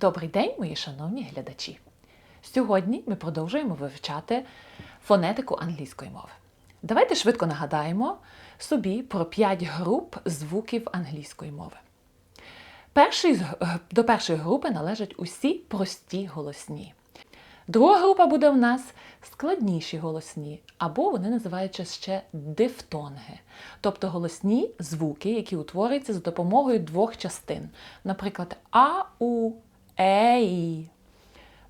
Добрий день, мої шановні глядачі! Сьогодні ми продовжуємо вивчати фонетику англійської мови. Давайте швидко нагадаємо собі про 5 груп звуків англійської мови. Перший, до першої групи належать усі прості голосні. Друга група буде в нас складніші голосні, або вони називаються ще дифтонги, тобто голосні звуки, які утворюються за допомогою двох частин, наприклад, а, у, е.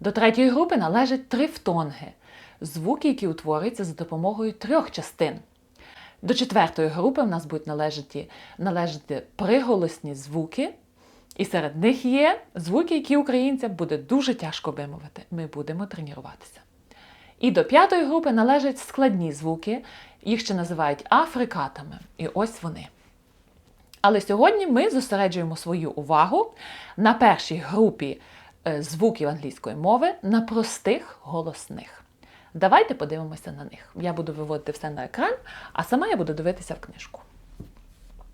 До третьої групи належать трифтонги, звуки, які утворюються за допомогою трьох частин. До четвертої групи в нас будуть належати, належати приголосні звуки, і серед них є звуки, які українцям буде дуже тяжко вимовити. Ми будемо тренуватися. І до п'ятої групи належать складні звуки, їх ще називають африкатами. І ось вони. Але сьогодні ми зосереджуємо свою увагу на першій групі е, звуків англійської мови на простих голосних. Давайте подивимося на них. Я буду виводити все на екран, а сама я буду дивитися в книжку.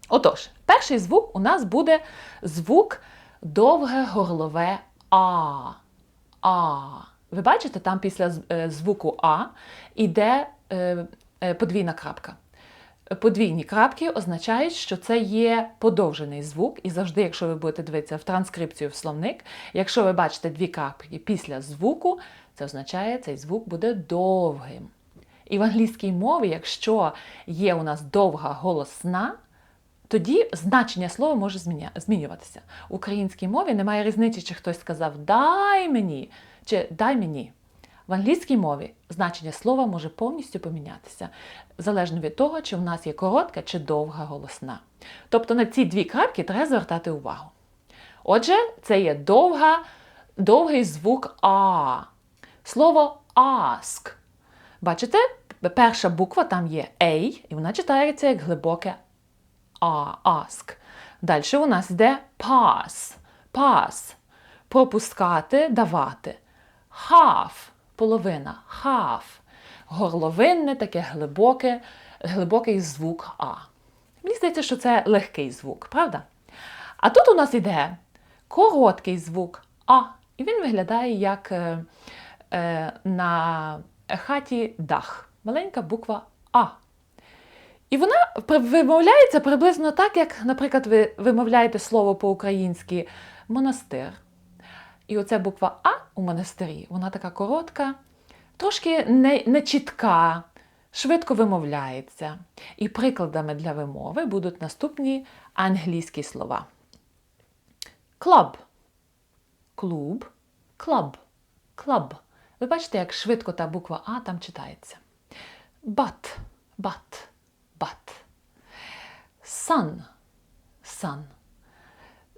Отож, перший звук у нас буде звук довге горлове А. А. Ви бачите, там після е, звуку А йде е, подвійна крапка. Подвійні крапки означають, що це є подовжений звук, і завжди, якщо ви будете дивитися в транскрипцію в словник, якщо ви бачите дві крапки після звуку, це означає, цей звук буде довгим. І в англійській мові, якщо є у нас довга голосна, тоді значення слова може змінюватися. В українській мові немає різниці, чи хтось сказав дай мені чи дай мені. В англійській мові значення слова може повністю помінятися, залежно від того, чи в нас є коротка чи довга голосна. Тобто на ці дві крапки треба звертати увагу. Отже, це є довга, довгий звук А. Слово ask. Бачите, перша буква там є A, і вона читається як глибоке а, ask. Далі у нас йде pass. Pass. Пропускати, давати. Half. Половина. Half. Горловинне, таке глибоке, глибокий звук А. Мені здається, що це легкий звук, правда? А тут у нас йде короткий звук А. І він виглядає як е, е, на хаті дах. Маленька буква А. І вона вимовляється приблизно так, як, наприклад, ви вимовляєте слово по-українськи монастир. І оця буква А у монастирі, вона така коротка, трошки не, не чітка, швидко вимовляється. І прикладами для вимови будуть наступні англійські слова. Клаб. Клуб. Клаб. Клаб. Ви бачите, як швидко та буква А там читається. But. But. But. Sun. Sun.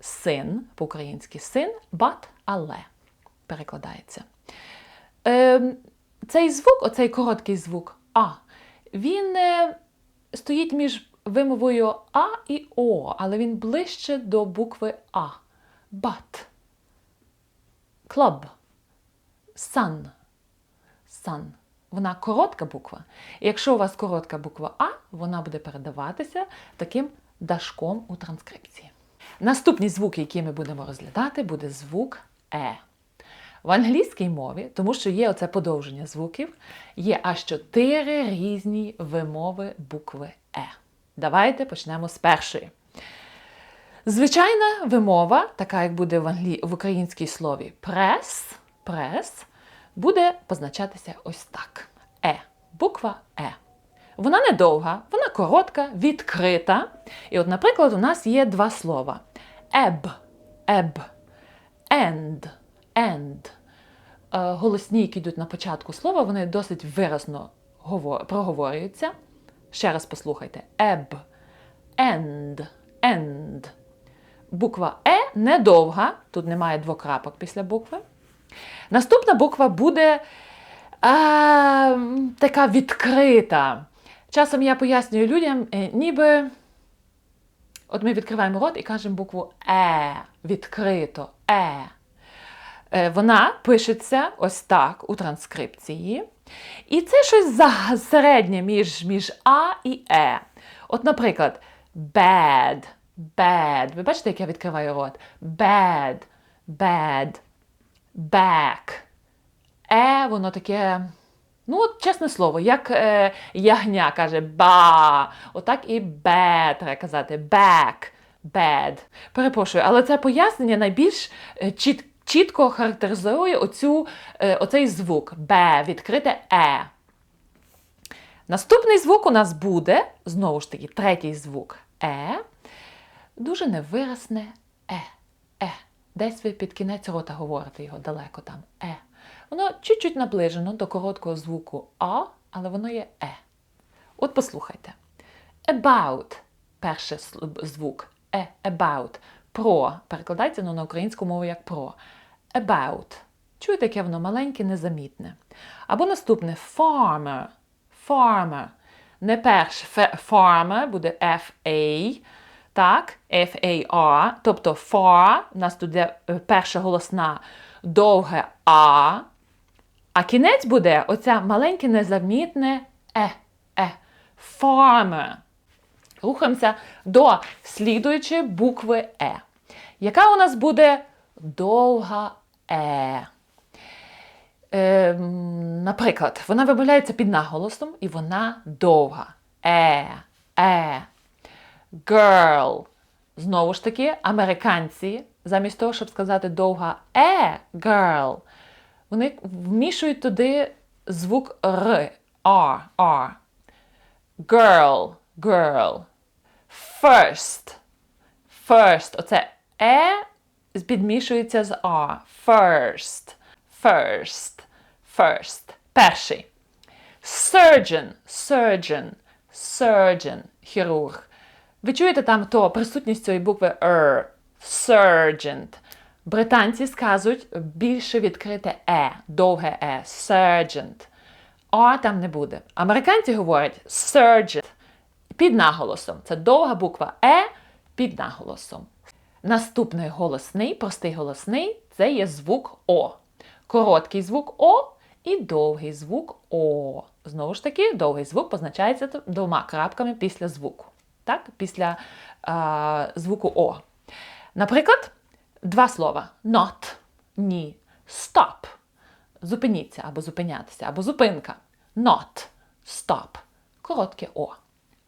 Син, по-українськи син, but, але перекладається. Ем, цей звук, оцей короткий звук А, він е, стоїть між вимовою А і О, але він ближче до букви А. But. Club. Sun. Sun. Вона коротка буква. І якщо у вас коротка буква А, вона буде передаватися таким дашком у транскрипції. Наступний звук, який ми будемо розглядати, буде звук Е. В англійській мові, тому що є оце подовження звуків, є аж чотири різні вимови букви Е. Давайте почнемо з першої. Звичайна вимова, така як буде в, англі... в українській слові прес, прес, буде позначатися ось так. Е. Буква Е. Вона не довга, вона коротка, відкрита. І от, наприклад, у нас є два слова: еб, еб, end, end. Е, Голосні, які йдуть на початку слова, вони досить виразно проговорюються. Ще раз послухайте: еб, end, end. Буква Е недовга, тут немає двокрапок після букви. Наступна буква буде а, така відкрита. Часом я пояснюю людям, е, ніби от ми відкриваємо рот і кажемо букву Е, відкрито, Е. Е, Вона пишеться ось так у транскрипції. І це щось середнє між, між А і Е. От, наприклад, bad, bad. Ви бачите, як я відкриваю рот? Bad, bad. back. Е, воно таке. Ну, от чесне слово, як е, ягня каже ба. Отак і bad треба казати. Back. Bad. Перепрошую, але це пояснення найбільш е, чіт, чітко характеризує оцю, е, оцей звук Б, відкрите Е. Наступний звук у нас буде, знову ж таки, третій звук Е. Дуже невиразне Е. Е. Десь ви під кінець рота говорите його далеко там. Е. Воно чуть-чуть наближено до короткого звуку А, але воно є Е. От послухайте. About перший звук. Е, about. Про. Перекладається ну, на українську мову як про. About. Чуєте, яке воно маленьке, незамітне. Або наступне farmer. Farmer. Не перше farmer буде F-A. Так, F-A-R. Тобто far, у нас тут е, перша голосна довге А. А кінець буде оця маленьке незамітне Е. Е. Farmer. Рухаємося до слідуючої букви Е. Яка у нас буде довга Е? Е, Наприклад, вона вимовляється під наголосом і вона довга. Е, е. Girl. Знову ж таки, американці, замість того, щоб сказати довга е, girl, вони вмішують туди звук Р, R, R. Girl, girl. First. First. Оце е підмішується з R. First. First. First. Перший. Surgeon. Surgeon. Surgeon. Хірург. Ви чуєте там то присутність цієї букви R. Surgeon. Британці сказують більше відкрите е, довге е. Surgeon. А там не буде. Американці говорять surgeon під наголосом. Це довга буква Е під наголосом. Наступний голосний, простий голосний це є звук О. Короткий звук О і довгий звук О. Знову ж таки, довгий звук позначається двома крапками після звуку. Так? Після а, звуку О. Наприклад, два слова: not, ні, stop. Зупиніться або зупинятися, або зупинка. Not, stop. Коротке О.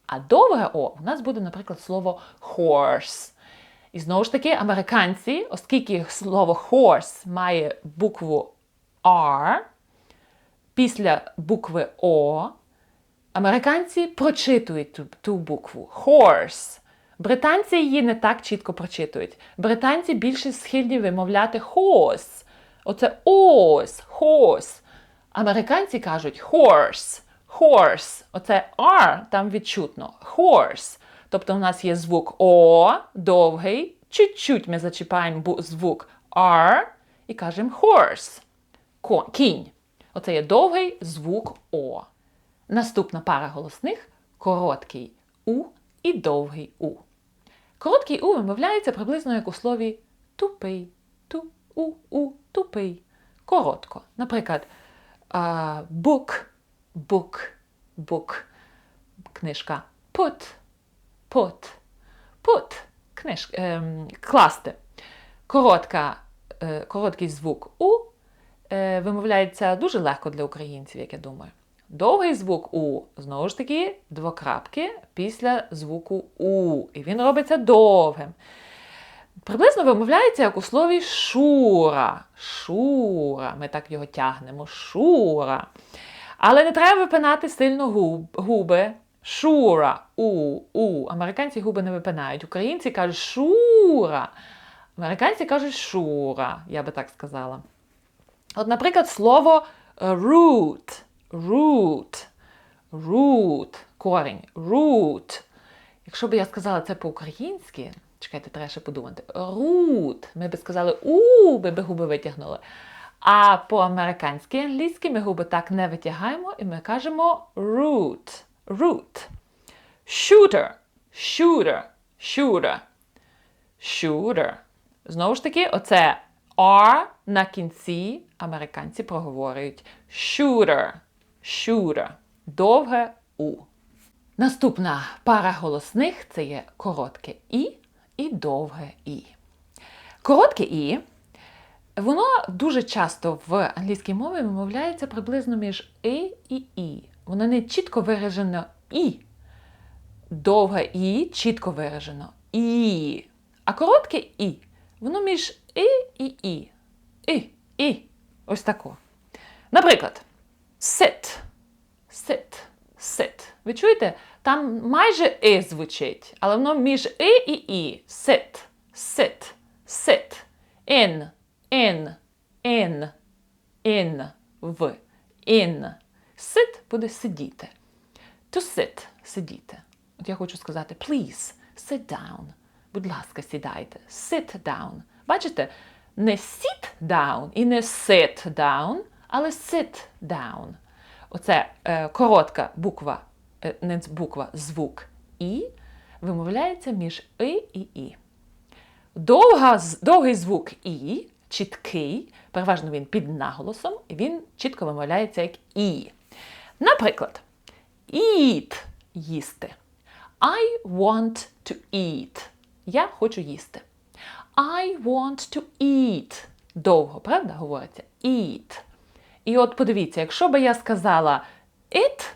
А довге О у нас буде, наприклад, слово horse. І знову ж таки, американці, оскільки слово horse має букву R після букви О, американці прочитують ту, ту букву horse. Британці її не так чітко прочитують. Британці більше схильні вимовляти horse. Оце ось, horse. Американці кажуть horse. Horse. Оце R там відчутно. Horse. Тобто у нас є звук О, довгий. Чуть-чуть ми зачіпаємо звук R і кажемо horse. Кінь. Оце є довгий звук О. Наступна пара голосних короткий У і довгий У. Короткий У вимовляється приблизно як у слові тупий. Ту-у-у, тупий. Коротко. Наприклад, book book, book, книжка. Put, put, put, книж, ем, класти. Коротка, е, Короткий звук У е, вимовляється дуже легко для українців, як я думаю. Довгий звук У, знову ж таки, двокрапки після звуку У. І він робиться довгим. Приблизно вимовляється як у слові шура. Шура. Ми так його тягнемо. Шура. Але не треба випинати сильно губ, губи. Шура. У, у. Американці губи не випинають. Українці кажуть шура. Американці кажуть шура, я би так сказала. От, наприклад, слово root. Root. Root. Корінь. Root. Якщо б я сказала це по-українськи, чекайте, треба ще подумати. Root. Ми б сказали у, би би губи витягнули. А по-американськи англійськи ми губи так не витягаємо і ми кажемо root. Root. Shooter. Shooter. Shooter. Shooter. Знову ж таки, оце R на кінці американці проговорюють shooter. Shooter. Довге У. Наступна пара голосних це є коротке І і довге І. Коротке І Воно дуже часто в англійській мові вимовляється приблизно між «и» і «і». Воно не чітко виражено «і». Довге «і» чітко виражено «і». А коротке «і». Воно між «и» і «і». «І», «і». Ось тако. Наприклад, sit, sit, sit. Ви чуєте? Там майже «и» звучить, але воно між «и» і «і». Sit, sit, sit. In, in, in, in, в, in. Sit буде сидіти. To sit – сидіти. От я хочу сказати please, sit down. Будь ласка, сідайте. Sit down. Бачите, не sit down і не sit down, але sit down. Оце е, коротка буква, е, не буква, звук І вимовляється між «и» і «і». Довга, довгий звук І, чіткий, переважно він під наголосом, він чітко вимовляється як І. Наприклад, eat – їсти. I want to eat. Я хочу їсти. I want to eat. Довго, правда, говориться? Eat. І от подивіться, якщо би я сказала it,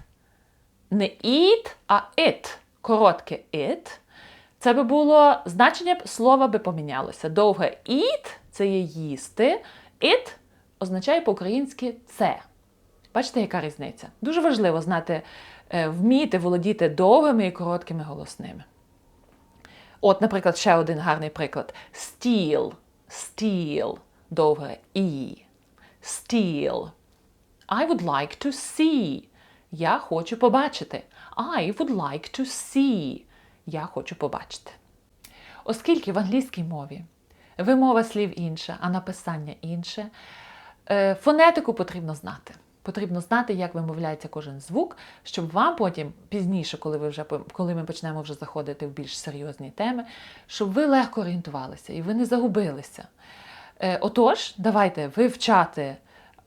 не eat, а it, коротке it, це би було значення б слова би помінялося. Довге eat це є їсти, it означає по-українськи це. Бачите, яка різниця? Дуже важливо знати, е, вміти володіти довгими і короткими голосними. От, наприклад, ще один гарний приклад: steal, steal, довге і. Steal. I would like to see. Я хочу побачити. I would like to see. Я хочу побачити. Оскільки в англійській мові вимова слів інша, а написання інше, е, фонетику потрібно знати. Потрібно знати, як вимовляється кожен звук, щоб вам потім пізніше, коли ви вже коли ми почнемо вже заходити в більш серйозні теми, щоб ви легко орієнтувалися і ви не загубилися. Е, Отож, давайте вивчати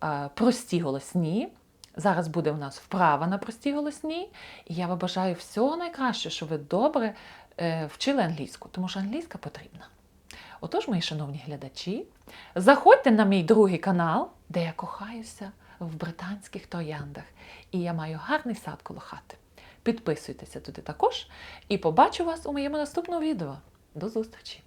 е, прості голосні. Зараз буде у нас вправа на прості голосні, і я вам бажаю всього найкращого, щоб ви добре е, вчили англійську, тому що англійська потрібна. Отож, мої шановні глядачі, заходьте на мій другий канал, де я кохаюся в британських трояндах, і я маю гарний сад коло хати. Підписуйтеся туди також і побачу вас у моєму наступному відео. До зустрічі!